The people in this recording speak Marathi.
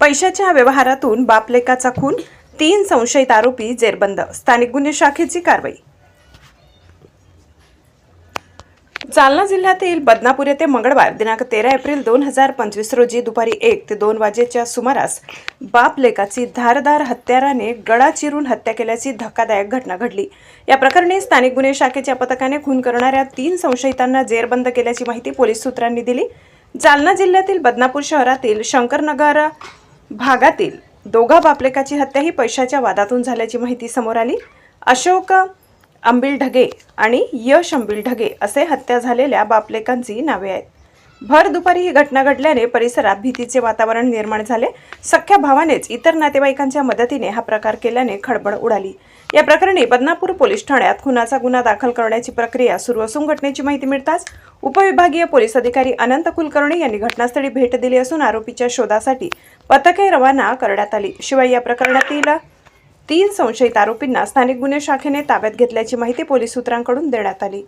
पैशाच्या व्यवहारातून बापलेकाचा खून तीन संशयित आरोपी जेरबंद स्थानिक गुन्हे शाखेची कारवाई. जालना जिल्ह्यातील बदनापूर येथे मंगळवार दिनांक तेरा एप्रिल दोन हजार पंचवीस रोजी दुपारी एक ते दोन वाजेच्या सुमारास बाप लेकाची धारदार हत्याराने गळा चिरून हत्या केल्याची धक्कादायक घटना घडली. या प्रकरणी स्थानिक गुन्हे शाखेच्या पथकाने खून करणाऱ्या तीन संशयितांना जेरबंद केल्याची माहिती पोलीस सूत्रांनी दिली. जालना जिल्ह्यातील बदनापूर शहरातील शंकरनगर भागातील दोघा बापलेकाची हत्या ही पैशाच्या वादातून झाल्याची माहिती समोर आली. अशोक अंबिल ढगे आणि यश अंबिल ढगे असे हत्या झालेल्या बापलेकांची नावे आहेत. भर दुपारी ही घटना घडल्याने परिसरात भीतीचे वातावरण निर्माण झाले. सख्या भावानेच इतर नातेवाईकांच्या मदतीने हा प्रकार केल्याने खळबळ उडाली. या प्रकरणी बदनापूर पोलीस ठाण्यात खुनाचा गुन्हा दाखल करण्याची प्रक्रिया सुरू असून घटनेची माहिती मिळताच उपविभागीय पोलीस अधिकारी अनंत कुलकर्णी यांनी घटनास्थळी भेट दिली असून आरोपीच्या शोधासाठी पथके रवाना करण्यात आली. शिवाय या प्रकरणातील तीन संशयित आरोपींना स्थानिक गुन्हे शाखेने ताब्यात घेतल्याची माहिती पोलीस सूत्रांकडून देण्यात आली.